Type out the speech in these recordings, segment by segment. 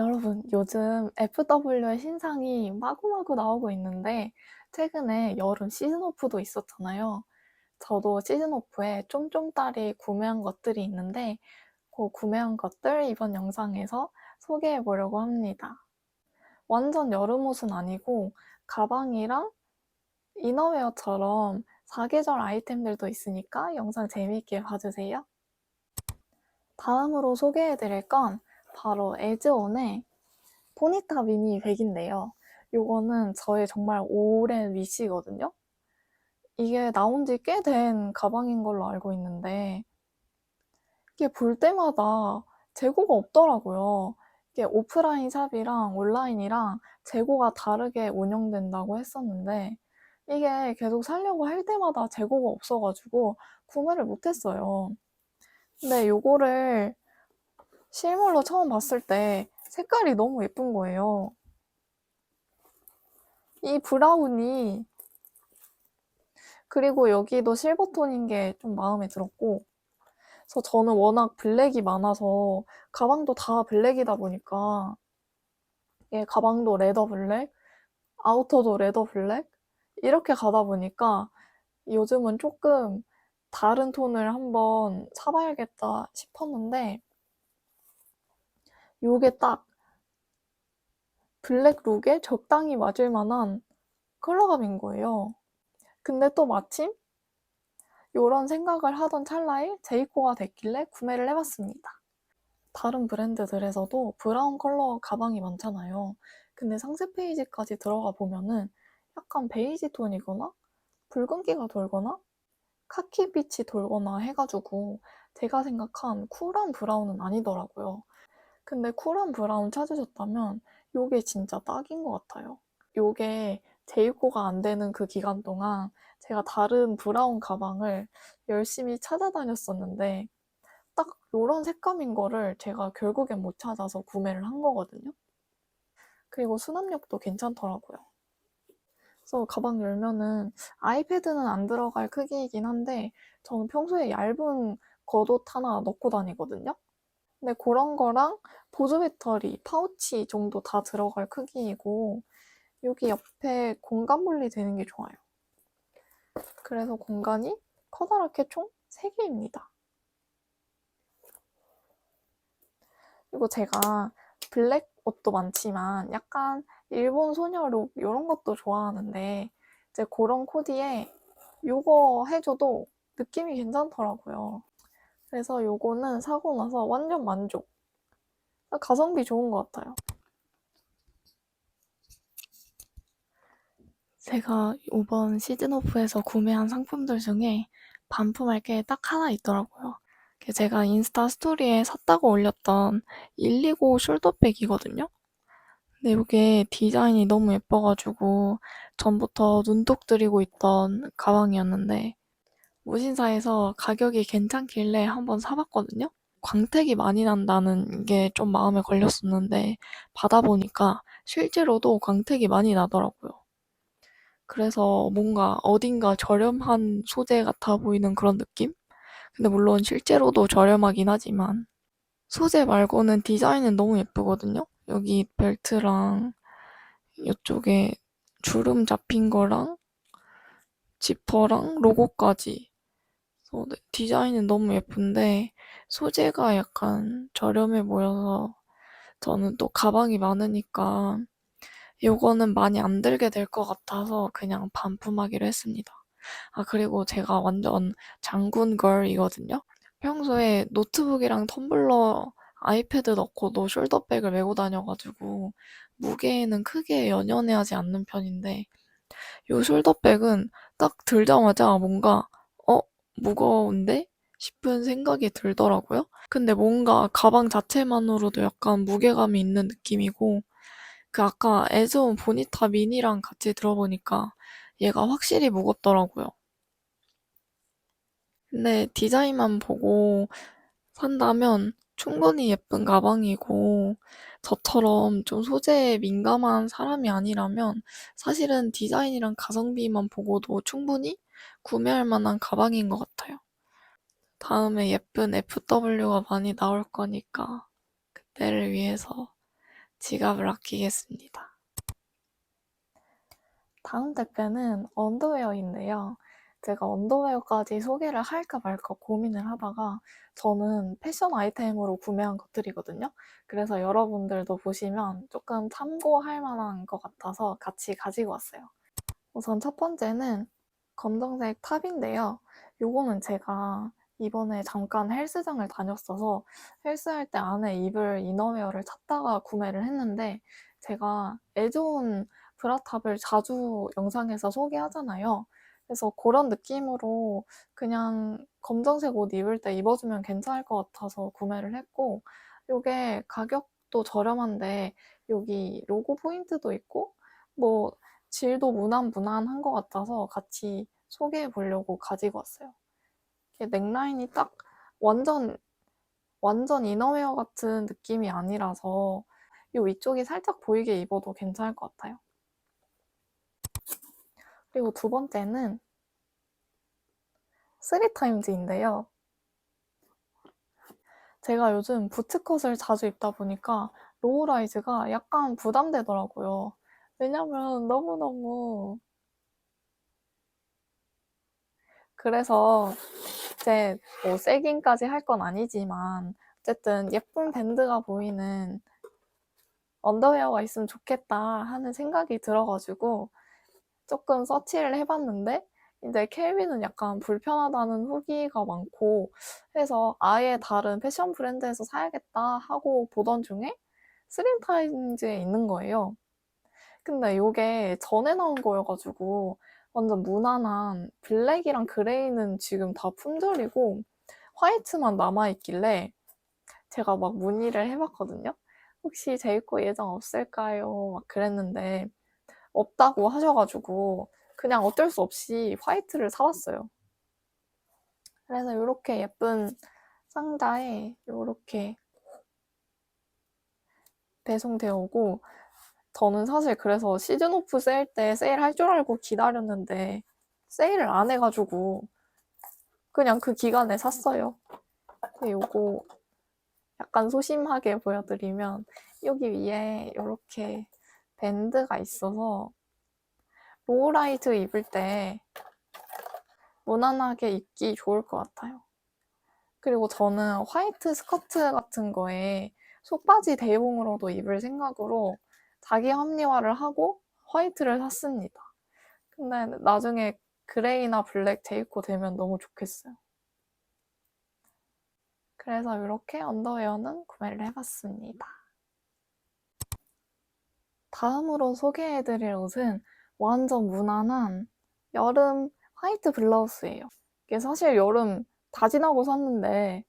여러분, 요즘 FW의 신상이 마구마구 나오고 있는데, 최근에 여름 시즌오프도 있었잖아요. 저도 시즌오프에 쫌쫌따리 구매한 것들이 있는데, 그 구매한 것들 이번 영상에서 소개해 보려고 합니다. 완전 여름 옷은 아니고, 가방이랑 이너웨어처럼 사계절 아이템들도 있으니까 영상 재미있게 봐주세요. 다음으로 소개해 드릴 건 바로 에즈온의 포니타 미니 백인데요. 이거는 저의 정말 오랜 위시거든요. 이게 나온 지 꽤 된 가방인 걸로 알고 있는데 이게 볼 때마다 재고가 없더라고요. 이게 오프라인 샵이랑 온라인이랑 재고가 다르게 운영된다고 했었는데 이게 계속 살려고 할 때마다 재고가 없어가지고 구매를 못했어요. 근데 요거를 실물로 처음 봤을 때 색깔이 너무 예쁜 거예요. 이 브라운이 그리고 여기도 실버톤인 게 좀 마음에 들었고 그래서 저는 워낙 블랙이 많아서 가방도 다 블랙이다 보니까 예, 가방도 레더 블랙, 아우터도 레더 블랙 이렇게 가다 보니까 요즘은 조금 다른 톤을 한번 사봐야겠다 싶었는데 요게 딱 블랙 룩에 적당히 맞을 만한 컬러감인 거예요. 근데 또 마침 요런 생각을 하던 찰나에 제이코가 됐길래 구매를 해봤습니다. 다른 브랜드들에서도 브라운 컬러 가방이 많잖아요. 근데 상세 페이지까지 들어가 보면은 약간 베이지 톤이거나 붉은기가 돌거나 카키 빛이 돌거나 해가지고 제가 생각한 쿨한 브라운은 아니더라고요. 근데 쿨한 브라운 찾으셨다면 요게 진짜 딱인 것 같아요. 요게 재입고가 안 되는 그 기간 동안 제가 다른 브라운 가방을 열심히 찾아다녔었는데 딱 요런 색감인 거를 제가 결국엔 못 찾아서 구매를 한 거거든요. 그리고 수납력도 괜찮더라고요. 그래서 가방 열면은 아이패드는 안 들어갈 크기이긴 한데 저는 평소에 얇은 겉옷 하나 넣고 다니거든요. 근데 그런 거랑 보조 배터리, 파우치 정도 다 들어갈 크기이고 여기 옆에 공간 분리되는 게 좋아요. 그래서 공간이 커다랗게 총 3개입니다. 그리고 제가 블랙 옷도 많지만 약간 일본 소녀룩 이런 것도 좋아하는데 이제 그런 코디에 이거 해줘도 느낌이 괜찮더라고요. 그래서 요거는 사고 나서 완전 만족. 가성비 좋은 것 같아요. 제가 이번 시즌오프에서 구매한 상품들 중에 반품할 게 딱 하나 있더라고요. 제가 인스타 스토리에 샀다고 올렸던 129 숄더백이거든요. 근데 이게 디자인이 너무 예뻐가지고 전부터 눈독 들이고 있던 가방이었는데 무신사에서 가격이 괜찮길래 한번 사봤거든요. 광택이 많이 난다는 게 좀 마음에 걸렸었는데 받아보니까 실제로도 광택이 많이 나더라고요. 그래서 뭔가 어딘가 저렴한 소재 같아 보이는 그런 느낌? 근데 물론 실제로도 저렴하긴 하지만 소재 말고는 디자인은 너무 예쁘거든요. 여기 벨트랑 이쪽에 주름 잡힌 거랑 지퍼랑 로고까지 어, 네. 디자인은 너무 예쁜데 소재가 약간 저렴해 보여서 저는 또 가방이 많으니까 요거는 많이 안 들게 될 것 같아서 그냥 반품하기로 했습니다. 아, 그리고 제가 완전 장군 걸이거든요. 평소에 노트북이랑 텀블러, 아이패드 넣고 도 숄더백을 메고 다녀가지고 무게에는 크게 연연해하지 않는 편인데 요 숄더백은 딱 들자마자 뭔가 무거운데? 싶은 생각이 들더라고요. 근데 뭔가 가방 자체만으로도 약간 무게감이 있는 느낌이고, 그 아까 에즈온 보니타 미니랑 같이 들어보니까 얘가 확실히 무겁더라고요. 근데 디자인만 보고 산다면 충분히 예쁜 가방이고, 저처럼 좀 소재에 민감한 사람이 아니라면 사실은 디자인이랑 가성비만 보고도 충분히 구매할 만한 가방인 것 같아요. 다음에 예쁜 FW가 많이 나올 거니까 그때를 위해서 지갑을 아끼겠습니다. 다음 택배는 언더웨어인데요. 제가 언더웨어까지 소개를 할까 말까 고민을 하다가 저는 패션 아이템으로 구매한 것들이거든요. 그래서 여러분들도 보시면 조금 참고할 만한 것 같아서 같이 가지고 왔어요. 우선 첫 번째는 검정색 탑인데요. 요거는 제가 이번에 잠깐 헬스장을 다녔어서 헬스할 때 안에 입을 이너웨어를 찾다가 구매를 했는데 제가 애좋은 브라탑을 자주 영상에서 소개하잖아요. 그래서 그런 느낌으로 그냥 검정색 옷 입을 때 입어주면 괜찮을 것 같아서 구매를 했고 요게 가격도 저렴한데 여기 로고 포인트도 있고 뭐 질도 무난무난한 것 같아서 같이 소개해 보려고 가지고 왔어요. 넥라인이 딱 완전 완전 이너웨어 같은 느낌이 아니라서 이 위쪽이 살짝 보이게 입어도 괜찮을 것 같아요. 그리고 두 번째는 쓰리타임즈인데요. 제가 요즘 부츠컷을 자주 입다 보니까 로우라이즈가 약간 부담되더라고요. 왜냐면 너무너무 그래서 이제 뭐 세깅까지 할 건 아니지만 어쨌든 예쁜 밴드가 보이는 언더웨어가 있으면 좋겠다 하는 생각이 들어가지고 조금 서치를 해봤는데 이제 켈빈은 약간 불편하다는 후기가 많고 해서 아예 다른 패션 브랜드에서 사야겠다 하고 보던 중에 스림타임즈에 있는 거예요. 근데 이게 전에 나온 거여가지고 완전 무난한 블랙이랑 그레이는 지금 다 품절이고 화이트만 남아있길래 제가 막 문의를 해봤거든요. 혹시 재입고 예정 없을까요? 막 그랬는데 없다고 하셔가지고 그냥 어쩔 수 없이 화이트를 사왔어요. 그래서 이렇게 예쁜 상자에 이렇게 배송되어 오고 저는 사실 그래서 시즌 오프 세일 때 세일 할 줄 알고 기다렸는데 세일을 안 해가지고 그냥 그 기간에 샀어요. 요거 약간 소심하게 보여드리면 여기 위에 이렇게 밴드가 있어서 로우라이트 입을 때 무난하게 입기 좋을 것 같아요. 그리고 저는 화이트 스커트 같은 거에 속바지 대용으로도 입을 생각으로 자기 합리화를 하고 화이트를 샀습니다. 근데 나중에 그레이나 블랙 재입고 되면 너무 좋겠어요. 그래서 이렇게 언더웨어는 구매를 해봤습니다. 다음으로 소개해드릴 옷은 완전 무난한 여름 화이트 블라우스예요. 이게 사실 여름 다 지나고 샀는데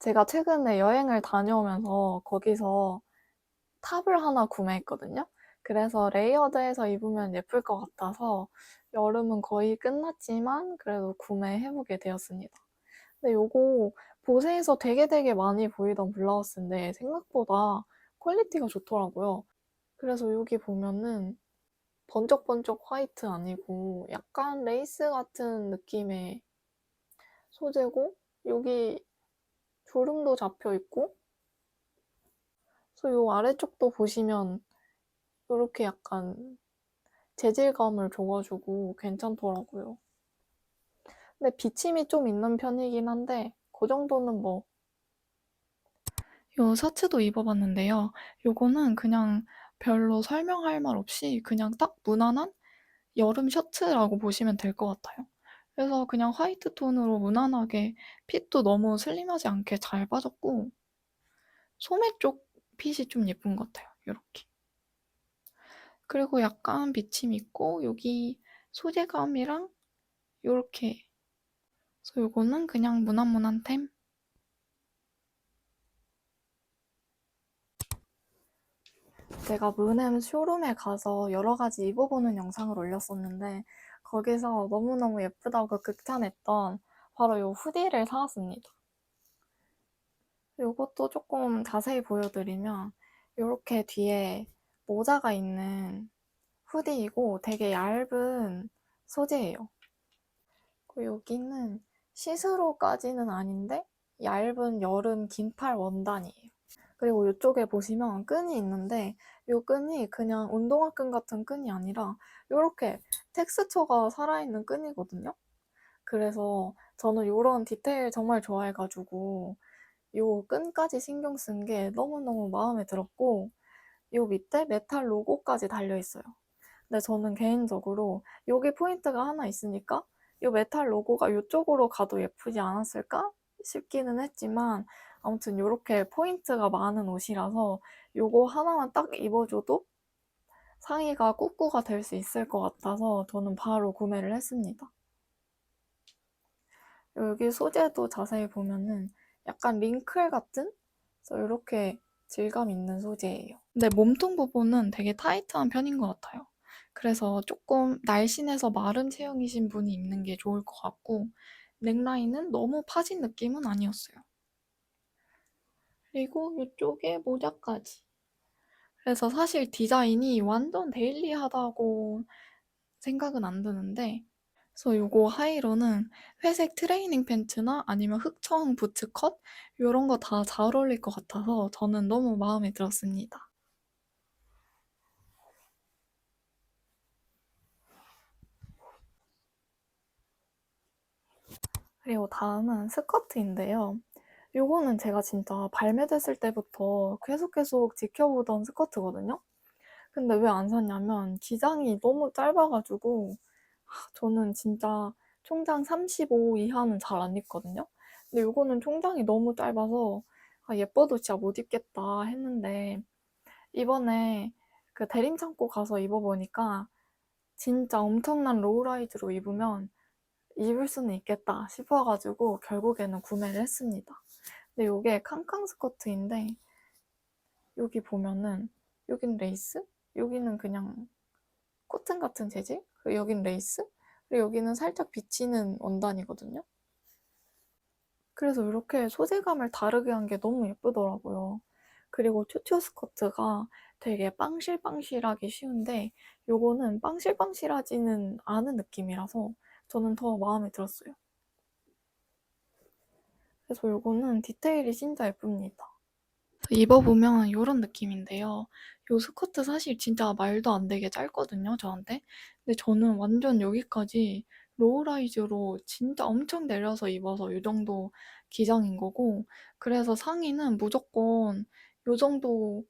제가 최근에 여행을 다녀오면서 거기서 탑을 하나 구매했거든요. 그래서 레이어드해서 입으면 예쁠 것 같아서 여름은 거의 끝났지만 그래도 구매해보게 되었습니다. 근데 요거 보세에서 되게 되게 많이 보이던 블라우스인데 생각보다 퀄리티가 좋더라고요. 그래서 여기 보면은 번쩍번쩍 화이트 아니고 약간 레이스 같은 느낌의 소재고 여기 주름도 잡혀 있고 그래서 요 아래쪽도 보시면 이렇게 약간 재질감을 줘가지고 괜찮더라고요. 근데 비침이 좀 있는 편이긴 한데 그 정도는 뭐. 요 셔츠도 입어봤는데요. 요거는 그냥 별로 설명할 말 없이 그냥 딱 무난한 여름 셔츠라고 보시면 될 것 같아요. 그래서 그냥 화이트 톤으로 무난하게 핏도 너무 슬림하지 않게 잘 빠졌고 소매 쪽 핏이 좀 예쁜 것 같아요. 이렇게. 그리고 약간 비침 있고 여기 소재감이랑 이렇게 그래서 요거는 그냥 무난무난 템 제가 문햄 쇼룸에 가서 여러 가지 입어보는 영상을 올렸었는데 거기서 너무너무 예쁘다고 극찬했던 바로 이 후디를 사왔습니다. 이것도 조금 자세히 보여드리면 이렇게 뒤에 모자가 있는 후디이고 되게 얇은 소재예요. 여기는 시스루까지는 아닌데 얇은 여름 긴팔 원단이에요. 그리고 이쪽에 보시면 끈이 있는데 이 끈이 그냥 운동화 끈 같은 끈이 아니라 이렇게 텍스처가 살아있는 끈이거든요. 그래서 저는 이런 디테일 정말 좋아해가지고 이 끈까지 신경 쓴 게 너무너무 마음에 들었고 이 밑에 메탈 로고까지 달려 있어요. 근데 저는 개인적으로 여기 포인트가 하나 있으니까 이 메탈 로고가 이쪽으로 가도 예쁘지 않았을까 싶기는 했지만 아무튼 이렇게 포인트가 많은 옷이라서 이거 하나만 딱 입어줘도 상의가 꾹꾹가 될 수 있을 것 같아서 저는 바로 구매를 했습니다. 여기 소재도 자세히 보면은 약간 링클 같은? 그래서 이렇게 질감 있는 소재예요. 근데 몸통 부분은 되게 타이트한 편인 것 같아요. 그래서 조금 날씬해서 마른 체형이신 분이 입는 게 좋을 것 같고 넥라인은 너무 파진 느낌은 아니었어요. 그리고 이쪽에 모자까지. 그래서 사실 디자인이 완전 데일리하다고 생각은 안 드는데 그래서 요거 하이로는 회색 트레이닝 팬츠나 아니면 흑청 부츠 컷 이런 거 다 잘 어울릴 것 같아서 저는 너무 마음에 들었습니다. 그리고 다음은 스커트인데요. 요거는 제가 진짜 발매됐을 때부터 계속 계속 지켜보던 스커트거든요. 근데 왜 안 샀냐면 기장이 너무 짧아가지고 저는 진짜 총장 35 이하는 잘 안 입거든요. 근데 요거는 총장이 너무 짧아서 아, 예뻐도 진짜 못 입겠다 했는데 이번에 그 대림 창고 가서 입어보니까 진짜 엄청난 로우라이즈로 입으면 입을 수는 있겠다 싶어가지고 결국에는 구매를 했습니다. 근데 이게 캉캉 스커트인데 여기 보면은 여긴 레이스, 여기는 그냥 코튼 같은 재질, 여긴 레이스, 그리고 여기는 살짝 비치는 원단이거든요. 그래서 이렇게 소재감을 다르게 한 게 너무 예쁘더라고요. 그리고 튜튜 스커트가 되게 빵실빵실하기 쉬운데 요거는 빵실빵실하지는 않은 느낌이라서 저는 더 마음에 들었어요. 그래서 요거는 디테일이 진짜 예쁩니다. 입어보면 이런 느낌인데요. 요 스커트 사실 진짜 말도 안 되게 짧거든요, 저한테. 근데 저는 완전 여기까지 로우라이즈로 진짜 엄청 내려서 입어서 이 정도 기장인 거고, 그래서 상의는 무조건 요 정도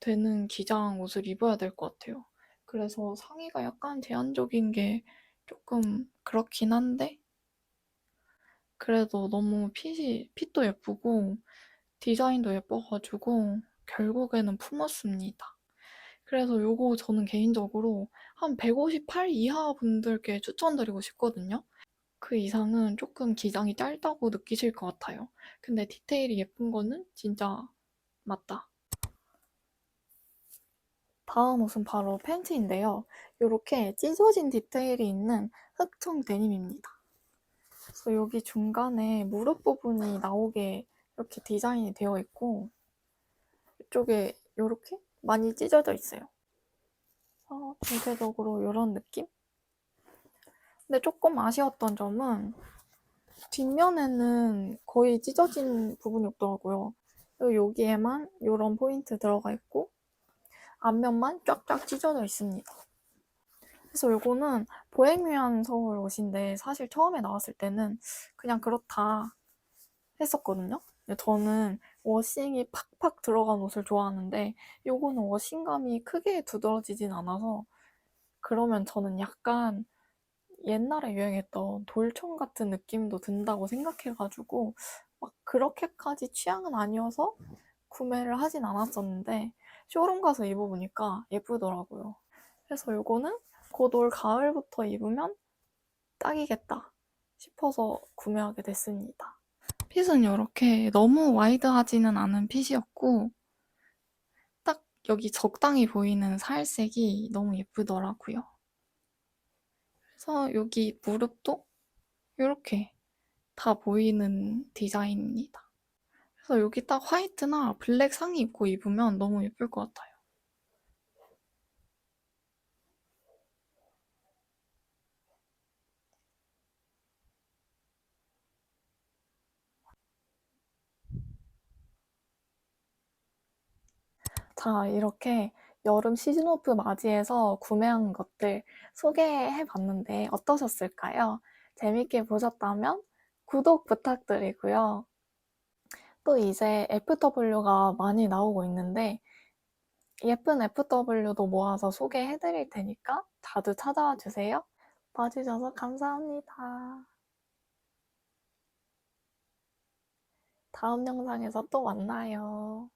되는 기장 옷을 입어야 될 것 같아요. 그래서 상의가 약간 제한적인 게 조금 그렇긴 한데, 그래도 너무 핏이, 핏도 예쁘고, 디자인도 예뻐가지고, 결국에는 품었습니다. 그래서 요거 저는 개인적으로 한 158 이하 분들께 추천드리고 싶거든요. 그 이상은 조금 기장이 짧다고 느끼실 것 같아요. 근데 디테일이 예쁜 거는 진짜 맞다. 다음 옷은 바로 팬츠인데요. 이렇게 찢어진 디테일이 있는 흑청 데님입니다. 그래서 여기 중간에 무릎 부분이 나오게 이렇게 디자인이 되어 있고 이쪽에 이렇게 많이 찢어져 있어요. 어, 전체적으로 이런 느낌? 근데 조금 아쉬웠던 점은 뒷면에는 거의 찢어진 부분이 없더라고요. 여기에만 이런 포인트 들어가 있고 앞면만 쫙쫙 찢어져 있습니다. 그래서 이거는 보헤미안 서울 옷인데 사실 처음에 나왔을 때는 그냥 그렇다 했었거든요. 저는 워싱이 팍팍 들어간 옷을 좋아하는데 요거는 워싱감이 크게 두드러지진 않아서 그러면 저는 약간 옛날에 유행했던 돌청 같은 느낌도 든다고 생각해가지고 막 그렇게까지 취향은 아니어서 구매를 하진 않았었는데 쇼룸 가서 입어보니까 예쁘더라고요. 그래서 요거는 곧 올 가을부터 입으면 딱이겠다 싶어서 구매하게 됐습니다. 핏은 이렇게 너무 와이드하지는 않은 핏이었고 딱 여기 적당히 보이는 살색이 너무 예쁘더라고요. 그래서 여기 무릎도 이렇게 다 보이는 디자인입니다. 그래서 여기 딱 화이트나 블랙 상의 입고 입으면 너무 예쁠 것 같아요. 자, 이렇게 여름 시즌 오프 맞이해서 구매한 것들 소개해 봤는데 어떠셨을까요? 재밌게 보셨다면 구독 부탁드리고요. 또 이제 FW가 많이 나오고 있는데 예쁜 FW도 모아서 소개해 드릴 테니까 자주 찾아와 주세요. 봐주셔서 감사합니다. 다음 영상에서 또 만나요.